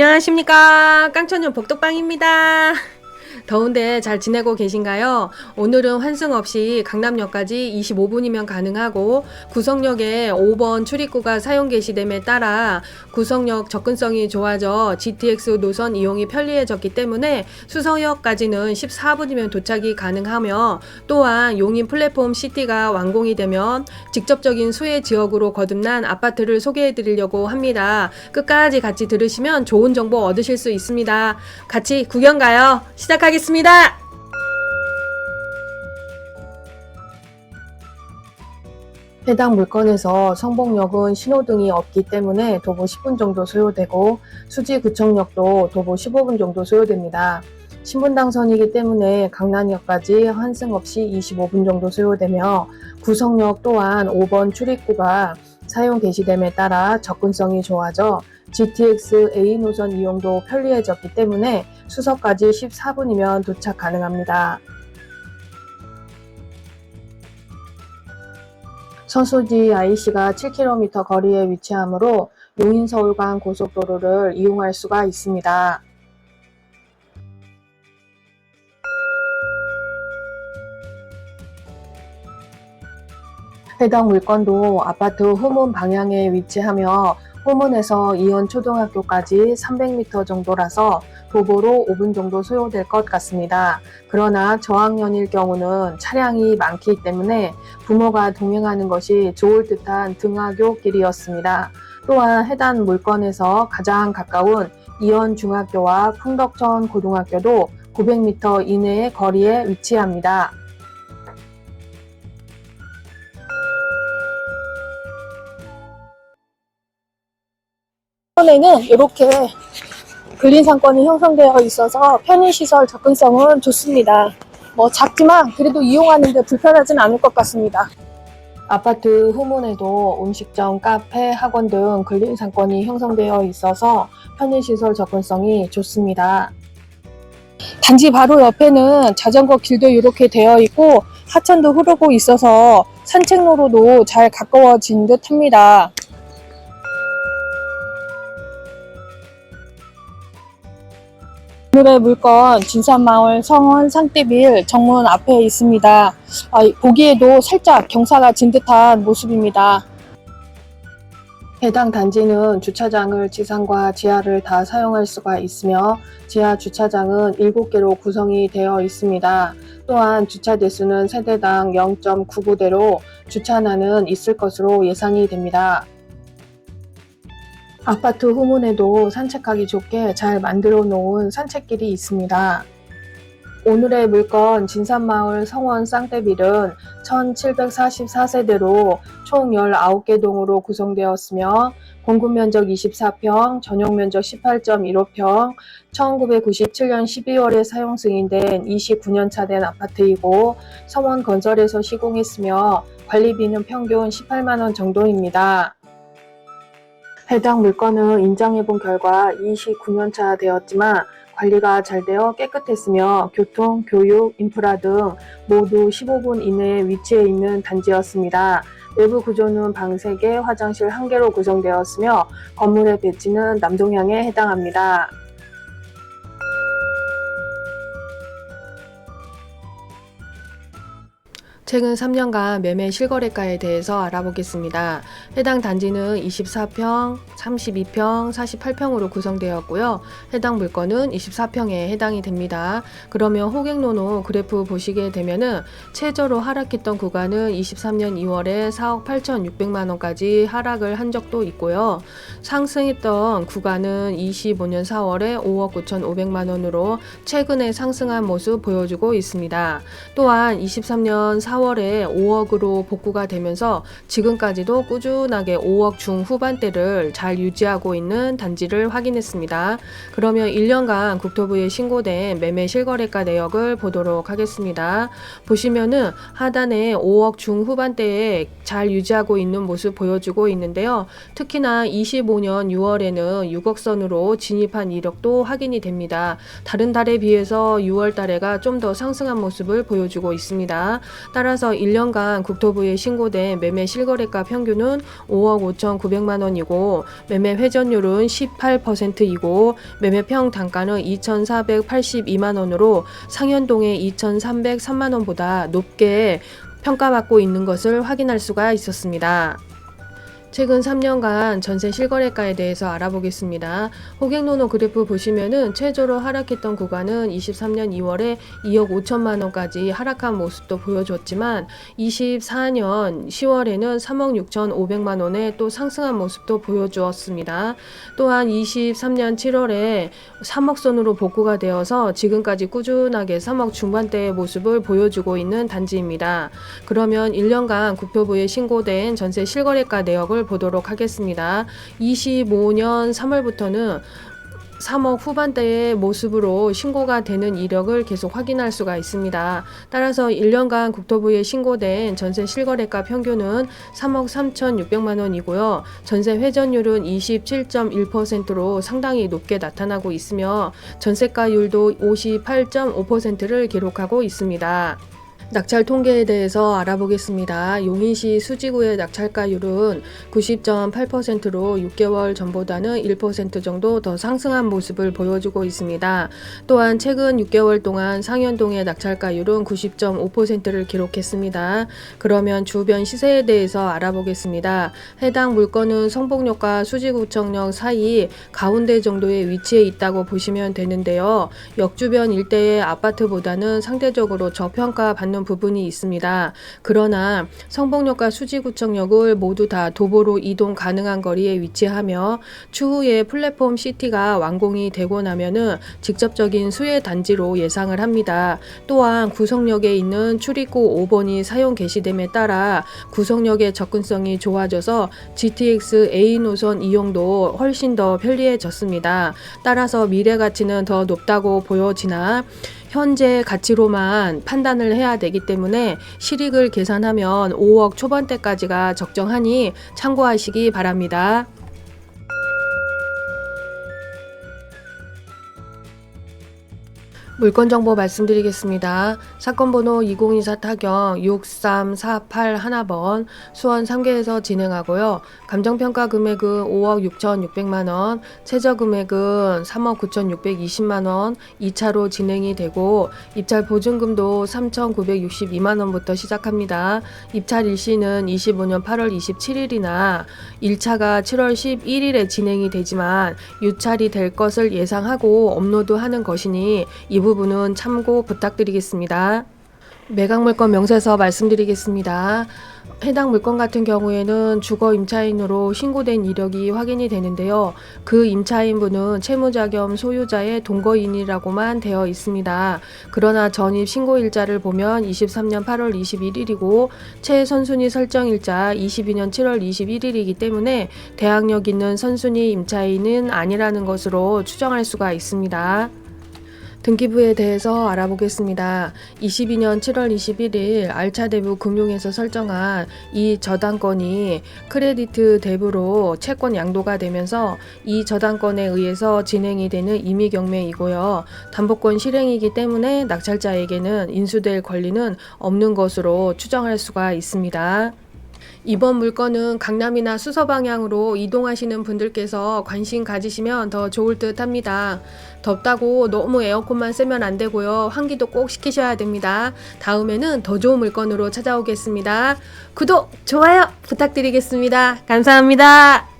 안녕하십니까. 깡천년 복덕방입니다 더운데 잘 지내고 계신가요? 오늘은 환승 없이 강남역까지 25분이면 가능하고 구성역에 5번 출입구가 사용 개시됨에 따라 구성역 접근성이 좋아져 GTX 노선 이용이 편리해졌기 때문에 수서역까지는 14분이면 도착이 가능하며 또한 용인 플랫폼 시티가 완공이 되면 직접적인 수혜 지역으로 거듭난 아파트를 소개해 드리려고 합니다. 끝까지 같이 들으시면 좋은 정보 얻으실 수 있습니다. 같이 구경 가요. 시작하겠습니다. 해당 물건에서 성복역은 신호등이 없기 때문에 도보 10분 정도 소요되고 수지구청역도 도보 15분 정도 소요됩니다. 신분당선이기 때문에 강남역까지 환승 없이 25분 정도 소요되며 구성역 또한 5번 출입구가 사용 개시됨에 따라 접근성이 좋아져 GTX A 노선 이용도 편리해졌기 때문에 수서까지 14분이면 도착 가능합니다. 서수지 IC가 7km 거리에 위치하므로 용인-서울 간 고속도로를 이용할 수가 있습니다. 해당 물건도 아파트 후문 방향에 위치하며 후문에서 이원 초등학교까지 300m 정도라서 도보로 5분 정도 소요될 것 같습니다. 그러나 저학년일 경우는 차량이 많기 때문에 부모가 동행하는 것이 좋을 듯한 등하교 길이었습니다. 또한 해당 물건에서 가장 가까운 이원 중학교와 풍덕천 고등학교도 900m 이내의 거리에 위치합니다. 이번에는 이렇게 근린 상권이 형성되어 있어서 편의시설 접근성은 좋습니다. 뭐 작지만 그래도 이용하는데 불편하진 않을 것 같습니다. 아파트 후문에도 음식점, 카페, 학원 등 근린 상권이 형성되어 있어서 편의시설 접근성이 좋습니다. 단지 바로 옆에는 자전거 길도 이렇게 되어 있고 하천도 흐르고 있어서 산책로로도 잘 가까워진 듯 합니다. 오늘의 물건 진산마을 성원 상대빌 정문 앞에 있습니다. 아, 보기에도 살짝 경사가 진 듯한 모습입니다. 해당 단지는 주차장을 지상과 지하를 다 사용할 수가 있으며 지하 주차장은 7개로 구성이 되어 있습니다. 또한 주차 대수는 세대당 0.99대로 주차난은 있을 것으로 예상이 됩니다. 아파트 후문에도 산책하기 좋게 잘 만들어 놓은 산책길이 있습니다. 오늘의 물건 진산마을 성원 쌍대빌은 1744세대로 총 19개 동으로 구성되었으며 공급 면적 24평, 전용 면적 18.15평, 1997년 12월에 사용 승인된 29년 차 된 아파트이고 성원 건설에서 시공했으며 관리비는 평균 18만 원 정도입니다. 해당 물건은 인정해본 결과 29년차 되었지만 관리가 잘 되어 깨끗했으며 교통, 교육, 인프라 등 모두 15분 이내에 위치해 있는 단지였습니다. 내부 구조는 방 3개, 화장실 1개로 구성되었으며 건물의 배치는 남동향에 해당합니다. 최근 3년간 매매 실거래가에 대해서 알아보겠습니다. 해당 단지는 24평, 32평, 48평으로 구성되었고요. 해당 물건은 24평에 해당이 됩니다. 그러면 호갱노노 그래프 보시게 되면은 최저로 하락했던 구간은 23년 2월에 4억 8,600만 원까지 하락을 한 적도 있고요. 상승했던 구간은 25년 4월에 5억 9,500만 원으로 최근에 상승한 모습 보여주고 있습니다. 또한 23년 4월 에 5억으로 복구가 되면서 지금까지도 꾸준하게 5억 중후반대를 잘 유지하고 있는 단지를 확인했습니다. 그러면 1년간 국토부에 신고된 매매 실거래가 내역을 보도록 하겠습니다. 보시면은 하단에 5억 중후반대에 잘 유지하고 있는 모습 보여주고 있는데요. 특히나 25년 6월에는 6억 선으로 진입한 이력도 확인이 됩니다. 다른 달에 비해서 6월 달에가 좀 더 상승한 모습을 보여주고 있습니다. 따라 따라서 1년간 국토부에 신고된 매매 실거래가 평균은 5억 5,900만 원이고 매매 회전율은 18%이고 매매 평 단가는 2,482만 원으로 상현동의 2,303만 원보다 높게 평가받고 있는 것을 확인할 수가 있었습니다. 최근 3년간 전세 실거래가에 대해서 알아보겠습니다. 호갱노노 그래프 보시면은 최저로 하락했던 구간은 23년 2월에 2억 5천만 원까지 하락한 모습도 보여줬지만 24년 10월에는 3억 6천 5백만 원에 또 상승한 모습도 보여주었습니다. 또한 23년 7월에 3억 선으로 복구가 되어서 지금까지 꾸준하게 3억 중반대의 모습을 보여주고 있는 단지입니다. 그러면 1년간 국토부에 신고된 전세 실거래가 내역을 보도록 하겠습니다. 25년 3월부터는 3억 후반대의 모습으로 신고가 되는 이력을 계속 확인할 수가 있습니다. 따라서 1년간 국토부에 신고된 전세 실거래가 평균은 3억 3,600만 원이고요. 전세 회전율은 27.1%로 상당히 높게 나타나고 있으며 전세가율도 58.5%를 기록하고 있습니다. 낙찰 통계에 대해서 알아보겠습니다. 용인시 수지구의 낙찰가율은 90.8%로 6개월 전보다는 1% 정도 더 상승한 모습을 보여주고 있습니다. 또한 최근 6개월 동안 상현동의 낙찰가율은 90.5%를 기록했습니다. 그러면 주변 시세에 대해서 알아보겠습니다. 해당 물건은 성북역과 수지구청역 사이 가운데 정도의 위치에 있다고 보시면 되는데요. 역 주변 일대의 아파트보다는 상대적으로 저평가 받는 부분이 있습니다. 그러나 성북역과 수지구청역을 모두 다 도보로 이동 가능한 거리에 위치하며 추후에 플랫폼 시티가 완공이 되고 나면은 직접적인 수혜 단지로 예상을 합니다. 또한 구성역에 있는 출입구 5번이 사용 개시됨에 따라 구성역의 접근성이 좋아져서 GTX A 노선 이용도 훨씬 더 편리해졌습니다. 따라서 미래 가치는 더 높다고 보여지나 현재 가치로만 판단을 해야 되기 때문에 실익을 계산하면 5억 초반대까지가 적정하니 참고하시기 바랍니다. 물건 정보 말씀드리겠습니다. 사건 번호 2024 타경 63481번 수원 3개에서 진행하고요. 감정평가 금액은 5억 6,600만 원, 최저 금액은 3억 9,620만 원, 2차로 진행이 되고 입찰 보증금도 3,962만 원부터 시작합니다. 입찰 일시는 25년 8월 27일이나 1차가 7월 11일에 진행이 되지만 유찰이 될 것을 예상하고 업로드하는 것이니 이 부분은 참고 부탁드리겠습니다. 매각 물건 명세서 말씀드리겠습니다. 해당 물건 같은 경우에는 주거 임차인으로 신고된 이력이 확인이 되는데요. 그 임차인분은 채무자 겸 소유자의 동거인이라고만 되어 있습니다. 그러나 전입 신고일자를 보면 23년 8월 21일이고 최선순위 설정일자 22년 7월 21일이기 때문에 대항력 있는 선순위 임차인은 아니라는 것으로 추정할 수가 있습니다. 등기부에 대해서 알아보겠습니다. 22년 7월 21일 알차 대부 금융에서 설정한 이 저당권이 크레디트 대부로 채권 양도가 되면서 이 저당권에 의해서 진행이 되는 임의 경매이고요. 담보권 실행이기 때문에 낙찰자에게는 인수될 권리는 없는 것으로 추정할 수가 있습니다. 이번 물건은 강남이나 수서 방향으로 이동하시는 분들께서 관심 가지시면 더 좋을 듯 합니다. 덥다고 너무 에어컨만 쓰면 안 되고요. 환기도 꼭 시키셔야 됩니다. 다음에는 더 좋은 물건으로 찾아오겠습니다. 구독, 좋아요 부탁드리겠습니다. 감사합니다.